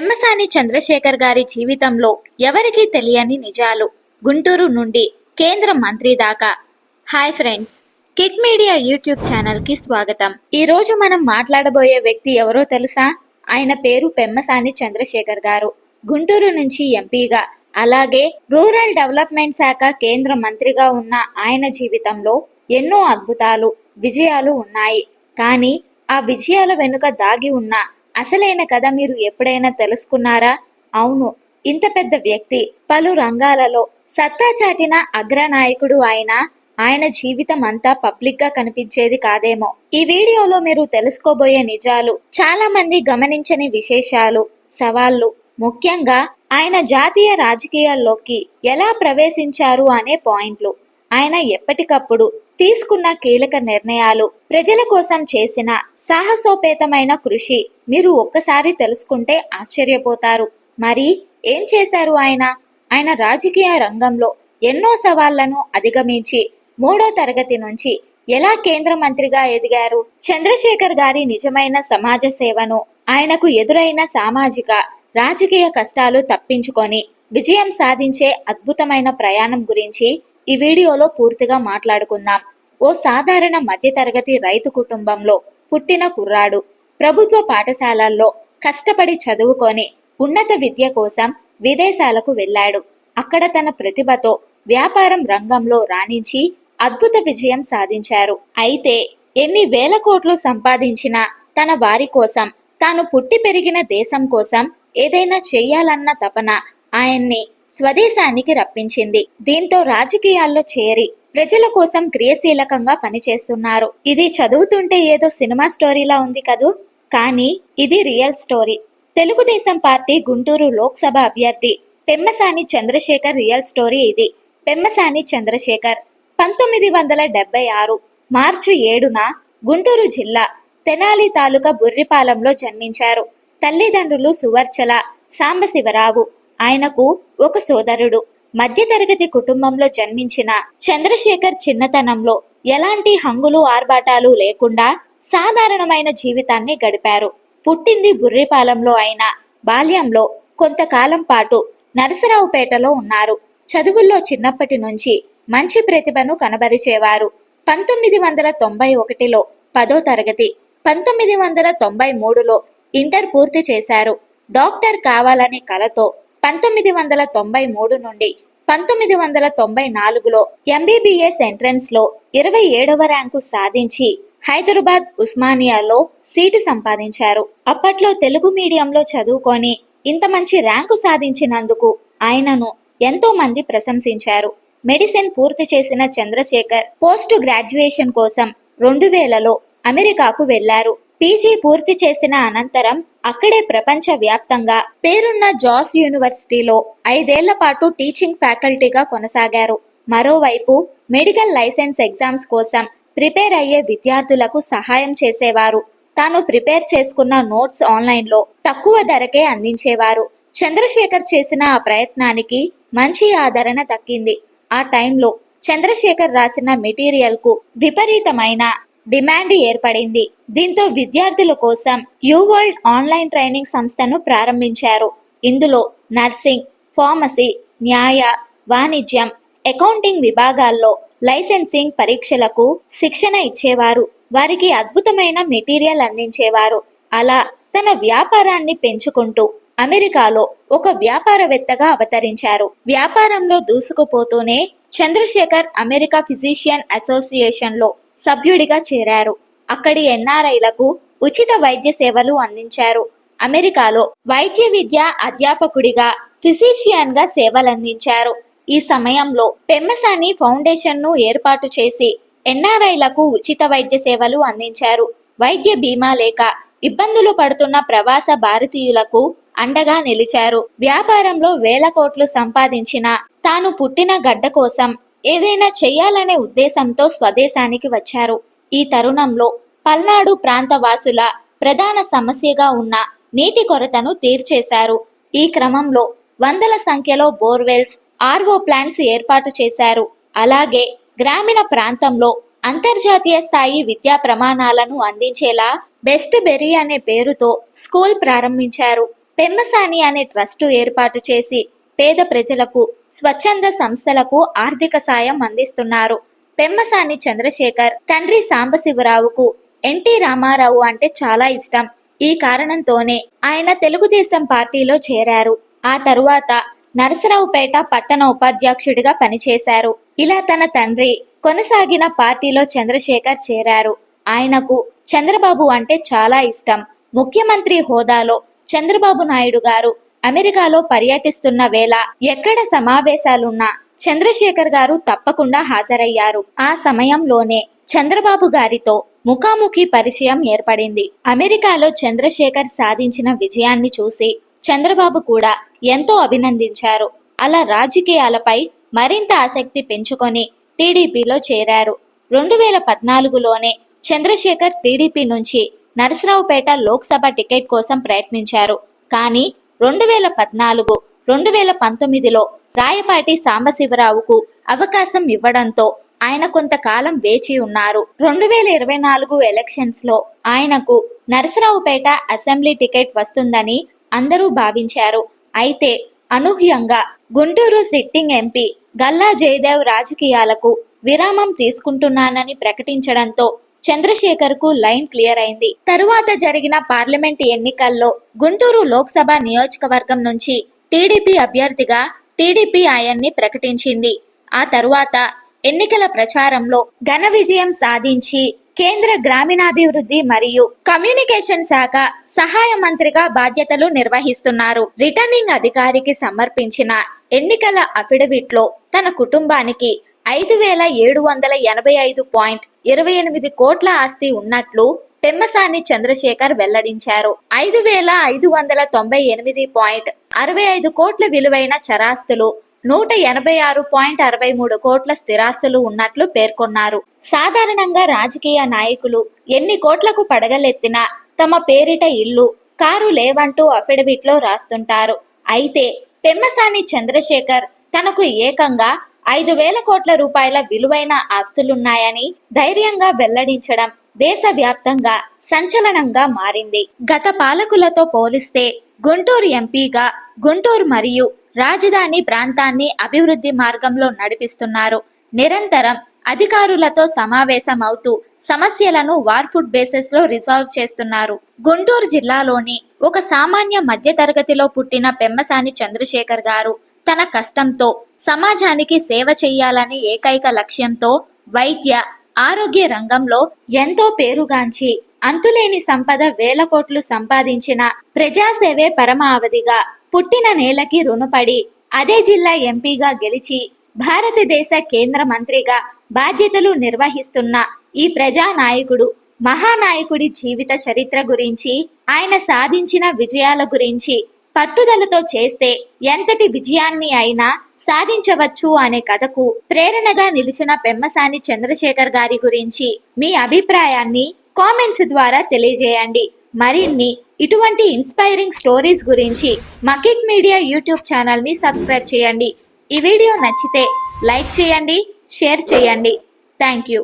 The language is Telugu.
పెమ్మసాని చంద్రశేఖర్ గారి జీవితంలో ఎవరికీ తెలియని నిజాలు గుంటూరు నుండి కేంద్ర మంత్రి దాకా. Hi friends kick media YouTube ఛానల్కి స్వాగతం. ఈ రోజు మనం మాట్లాడబోయే వ్యక్తి ఎవరో తెలుసా? ఆయన పేరు పెమ్మసాని చంద్రశేఖర్ గారు. గుంటూరు నుంచి ఎంపీగా అలాగే రూరల్ డెవలప్మెంట్ శాఖ కేంద్ర మంత్రిగా ఉన్న ఆయన జీవితంలో ఎన్నో అద్భుతాలు విజయాలు ఉన్నాయి. కానీ ఆ విజయాల వెనుక దాగి ఉన్న అసలైన కథ మీరు ఎప్పుడైనా తెలుసుకున్నారా? అవును. ఇంత పెద్ద వ్యక్తి పలు రంగాలలో సత్తా చాటిన అగ్రనాయకుడు ఆయన ఆయన జీవితం అంతా పబ్లిక్గా కనిపించేది కాదేమో. ఈ వీడియోలో మీరు తెలుసుకోబోయే నిజాలు చాలా మంది గమనించని విశేషాలు సవాళ్ళు ముఖ్యంగా ఆయన జాతీయ రాజకీయాల్లోకి ఎలా ప్రవేశించారు అనే పాయింట్లు. ఆయన ఎప్పటికప్పుడు తీసుకున్న కీలక నిర్ణయాలు ప్రజల కోసం చేసిన సాహసోపేతమైన కృషి మీరు ఒక్కసారి తెలుసుకుంటే ఆశ్చర్యపోతారు. మరి ఏం చేశారు ఆయన? ఆయన రాజకీయ రంగంలో ఎన్నో సవాళ్ళను అధిగమించి మూడో తరగతి నుంచి ఎలా కేంద్ర మంత్రిగా ఎదిగారు? చంద్రశేఖర్ గారి నిజమైన సమాజ సేవను ఆయనకు ఎదురైన సామాజిక రాజకీయ కష్టాలు తప్పించుకొని విజయం సాధించే అద్భుతమైన ప్రయాణం గురించి ఈ వీడియోలో పూర్తిగా మాట్లాడుకుందాం. ఓ సాధారణ మధ్యతరగతి రైతు కుటుంబంలో పుట్టిన కుర్రాడు. ప్రభుత్వ పాఠశాలల్లో కష్టపడి చదువుకొని ఉన్నత విద్య కోసం విదేశాలకు వెళ్ళాడు. అక్కడ తన ప్రతిభతో వ్యాపారం రంగంలో రాణించి అద్భుత విజయం సాధించారు. అయితే ఎన్ని వేల కోట్లు సంపాదించినా తన వారి కోసం తాను పుట్టి పెరిగిన దేశం కోసం ఏదైనా చెయ్యాలన్న తపన ఆయన్ని స్వదేశానికి రప్పించింది. దీంతో రాజకీయాల్లో చేరి ప్రజల కోసం క్రియాశీలకంగా పనిచేస్తున్నారు. ఇది చదువుతుంటే ఏదో సినిమా స్టోరీలా ఉంది కదూ? కానీ ఇది real story. Telugu Desam party Guntur Lok Sabha అభ్యర్థి పెమ్మసాని చంద్రశేఖర్ రియల్ స్టోరీ ఇది. పెమ్మసాని చంద్రశేఖర్ పంతొమ్మిది వందల డెబ్బై ఆరు మార్చి ఏడున గుంటూరు జిల్లా తెనాలి తాలూకా బుర్రిపాలెంలో జన్మించారు. తల్లిదండ్రులు సువర్చల సాంబశివరావు ఆయనకు ఒక సోదరుడు. మధ్యతరగతి కుటుంబంలో జన్మించిన చంద్రశేఖర్ చిన్నతనంలో ఎలాంటి హంగులు ఆర్భాటాలు లేకుండా సాధారణమైన జీవితాన్ని గడిపారు. పుట్టింది బుర్రిపాలెంలో అయిన బాల్యంలో కొంతకాలం పాటు నరసరావుపేటలో ఉన్నారు. చదువుల్లో చిన్నప్పటి నుంచి మంచి ప్రతిభను కనబరిచేవారు. పంతొమ్మిది వందల తొంభై ఒకటిలో పదో తరగతి పంతొమ్మిది వందల తొంభై మూడులో ఇంటర్ పూర్తి చేశారు. డాక్టర్ కావాలనే కలతో పంతొమ్మిది వందల తొంభై మూడు నుండి పంతొమ్మిది వందల తొంభై నాలుగులో ఎంబీబీఎస్ ఎంట్రన్స్లో ఇరవై ఏడవ ర్యాంకు సాధించి హైదరాబాద్ ఉస్మానియాలో సీటు సంపాదించారు. అప్పట్లో తెలుగు మీడియంలో చదువుకొని ఇంత మంచి ర్యాంకు సాధించినందుకు ఆయనను ఎంతో మంది ప్రశంసించారు. మెడిసిన్ పూర్తి చేసిన చంద్రశేఖర్ పోస్ట్ గ్రాడ్యుయేషన్ కోసం రెండు వేలలో అమెరికాకు వెళ్ళారు. పీజీ పూర్తి చేసిన అనంతరం అక్కడే ప్రపంచ వ్యాప్తంగా పేరున్న జాస్ యూనివర్సిటీలో ఐదేళ్ళ పాటు టీచింగ్ ఫ్యాకల్టీగా కొనసాగారు. మరోవైపు మెడికల్ లైసెన్స్ ఎగ్జామ్స్ కోసం ప్రిపేర్ అయ్యే విద్యార్థులకు సహాయం చేసేవారు. తాను ప్రిపేర్ చేసుకున్న నోట్స్ ఆన్లైన్లో తక్కువ ధరకే అందించేవారు. చంద్రశేఖర్ చేసిన ఆ ప్రయత్నానికి మంచి ఆదరణ దక్కింది. ఆ టైంలో చంద్రశేఖర్ రాసిన మెటీరియల్కు విపరీతమైన డిమాండ్ ఏర్పడింది. దీంతో విద్యార్థుల కోసం యూ వరల్డ్ ఆన్లైన్ ట్రైనింగ్ సంస్థను ప్రారంభించారు. ఇందులో నర్సింగ్ ఫార్మసీ న్యాయ వాణిజ్యం అకౌంటింగ్ విభాగాల్లో లైసెన్సింగ్ పరీక్షలకు శిక్షణ ఇచ్చేవారు. వారికి అద్భుతమైన మెటీరియల్ అందించేవారు. అలా తన వ్యాపారాన్ని పెంచుకుంటూ అమెరికాలో ఒక వ్యాపారవేత్తగా అవతరించారు. వ్యాపారంలో దూసుకుపోతూనే చంద్రశేఖర్ అమెరికా ఫిజిషియన్ అసోసియేషన్లో సభ్యుడిగా చేరారు. అక్కడి ఎన్ఆర్ఐలకు ఉచిత వైద్య సేవలు అందించారు. అమెరికాలో వైద్య విద్య అధ్యాపకుడిగా ఫిజిషియన్గా సేవలందించారు. ఈ సమయంలో పెమ్మసాని ఫౌండేషన్ను ఏర్పాటు చేసి ఎన్ఆర్ఐలకు ఉచిత వైద్య సేవలు అందించారు. వైద్య బీమా లేక ఇబ్బందులు పడుతున్న ప్రవాస భారతీయులకు అండగా నిలిచారు. వ్యాపారంలో వేల కోట్లు సంపాదించిన తాను పుట్టిన గడ్డ కోసం ఏదైనా చేయాలనే ఉద్దేశంతో స్వదేశానికి వచ్చారు. ఈ తరుణంలో పల్నాడు ప్రాంత వాసుల ప్రధాన సమస్యగా ఉన్న నీటి కొరతను తీర్చేశారు. ఈ క్రమంలో వందల సంఖ్యలో బోర్వెల్స్ ఆర్వో ప్లాంట్స్ ఏర్పాటు చేశారు. అలాగే గ్రామీణ ప్రాంతంలో అంతర్జాతీయ స్థాయి విద్యా ప్రమాణాలను అందించేలా బెస్ట్ బెర్రీ అనే పేరుతో స్కూల్ ప్రారంభించారు. పెమ్మసాని అనే ట్రస్టు ఏర్పాటు చేసి పేద ప్రజలకు స్వచ్ఛంద సంస్థలకు ఆర్థిక సాయం అందిస్తున్నారు. పెమ్మసాని చంద్రశేఖర్ తండ్రి సాంబశివరావుకు ఎన్టీ రామారావు అంటే చాలా ఇష్టం. ఈ కారణంతోనే ఆయన తెలుగుదేశం పార్టీలో చేరారు. ఆ తరువాత నరసరావుపేట పట్టణ ఉపాధ్యక్షుడిగా పనిచేశారు. ఇలా తన తండ్రి కొనసాగిన పార్టీలో చంద్రశేఖర్ చేరారు. ఆయనకు చంద్రబాబు అంటే చాలా ఇష్టం. ముఖ్యమంత్రి హోదాలో చంద్రబాబు నాయుడు గారు అమెరికాలో పర్యటిస్తున్న వేళ ఎక్కడ సమావేశాలున్నా చంద్రశేఖర్ గారు తప్పకుండా హాజరయ్యారు. ఆ సమయంలోనే చంద్రబాబు గారితో ముఖాముఖి పరిచయం ఏర్పడింది. అమెరికాలో చంద్రశేఖర్ సాధించిన విజయాన్ని చూసి చంద్రబాబు కూడా ఎంతో అభినందించారు. అలా రాజకీయాలపై మరింత ఆసక్తి పెంచుకొని టీడీపీలో చేరారు. రెండు వేల పద్నాలుగులోనే చంద్రశేఖర్ టీడీపీ నుంచి నరసరావుపేట లోక్సభ టికెట్ కోసం ప్రయత్నించారు. కానీ రెండు వేల పద్నాలుగు రెండు వేల పంతొమ్మిదిలో రాయపాటి సాంబశివరావుకు అవకాశం ఇవ్వడంతో ఆయన కొంతకాలం వేచి ఉన్నారు. రెండు వేల ఇరవై నాలుగు ఎలక్షన్స్లో ఆయనకు నరసరావుపేట అసెంబ్లీ టికెట్ వస్తుందని అందరూ భావించారు. అయితే అనూహ్యంగా గుంటూరు సిట్టింగ్ ఎంపీ గల్లా జయదేవ్ రాజకీయాలకు విరామం తీసుకుంటున్నానని ప్రకటించడంతో చంద్రశేఖర్కు లైన్ క్లియర్ అయింది. తరువాత జరిగిన పార్లమెంట్ ఎన్నికల్లో గుంటూరు లోక్సభ నియోజకవర్గం నుంచి టీడీపీ అభ్యర్థిగా టీడీపీ ఆయన్ని ప్రకటించింది. ఆ తరువాత ఎన్నికల ప్రచారంలో ఘన విజయం సాధించి కేంద్ర గ్రామీణాభివృద్ధి మరియు కమ్యూనికేషన్ శాఖ సహాయ మంత్రిగా బాధ్యతలు నిర్వహిస్తున్నారు. రిటర్నింగ్ అధికారికి సమర్పించిన ఎన్నికల అఫిడవిట్లో తన కుటుంబానికి ఐదు వేల ఏడు వందల ఎనభై ఐదు పాయింట్ ఇరవై ఎనిమిది కోట్ల ఆస్తి ఉన్నట్లు పెమ్మసాని చంద్రశేఖర్ వెల్లడించారు. ఐదు వేల ఐదు వందల తొంభై ఎనిమిది పాయింట్ అరవై ఐదు కోట్ల విలువైన చరాస్తులు నూట ఎనభై ఆరు పాయింట్ అరవై మూడు కోట్ల స్థిరాస్తులు ఉన్నట్లు పేర్కొన్నారు. సాధారణంగా రాజకీయ నాయకులు ఎన్ని కోట్లకు పడగలెత్తినా తమ పేరిట ఇల్లు కారు లేవంటూ అఫిడవిట్లో రాస్తుంటారు. అయితే పెమ్మసాని చంద్రశేఖర్ తనకు ఏకంగా ఐదు వేల కోట్ల రూపాయల విలువైన ఆస్తులున్నాయని ధైర్యంగా వెల్లడించడం దేశవ్యాప్తంగా సంచలనంగా మారింది. గత పాలకులతో పోలిస్తే గుంటూరు ఎంపీగా గుంటూరు మరియు రాజధాని ప్రాంతాన్ని అభివృద్ధి మార్గంలో నడిపిస్తున్నారు. నిరంతరం అధికారులతో సమావేశమవుతూ సమస్యలను వార్ఫుడ్ బేసిస్లో రిజాల్వ్ చేస్తున్నారు. గుంటూరు జిల్లాలోని ఒక సామాన్య మధ్యతరగతిలో పుట్టిన పెమ్మసాని చంద్రశేఖర్ గారు తన కష్టంతో సమాజానికి సేవ చేయాలనే ఏకైక లక్ష్యంతో వైద్య ఆరోగ్య రంగంలో ఎంతో పేరుగాంచి అంతులేని సంపద వేల కోట్లు సంపాదించిన ప్రజాసేవే పరమావధిగా పుట్టిన నేలకి రుణపడి అదే జిల్లా ఎంపీగా గెలిచి భారతదేశ కేంద్ర మంత్రిగా బాధ్యతలు నిర్వహిస్తున్న ఈ ప్రజానాయకుడు మహానాయకుడి జీవిత చరిత్ర గురించి ఆయన సాధించిన విజయాల గురించి పట్టుదలతో చేస్తే ఎంతటి విజయాన్ని అయినా సాధించవచ్చు అనే కథకు ప్రేరణగా నిలిచిన పెమ్మసాని చంద్రశేఖర్ గారి గురించి మీ అభిప్రాయాన్ని కామెంట్స్ ద్వారా తెలియజేయండి. మరిన్ని ఇటువంటి ఇన్స్పైరింగ్ స్టోరీస్ గురించి మకిక్ మీడియా యూట్యూబ్ ఛానల్ని సబ్స్క్రైబ్ చేయండి. ఈ వీడియో నచ్చితే లైక్ చేయండి షేర్ చేయండి. Thank you.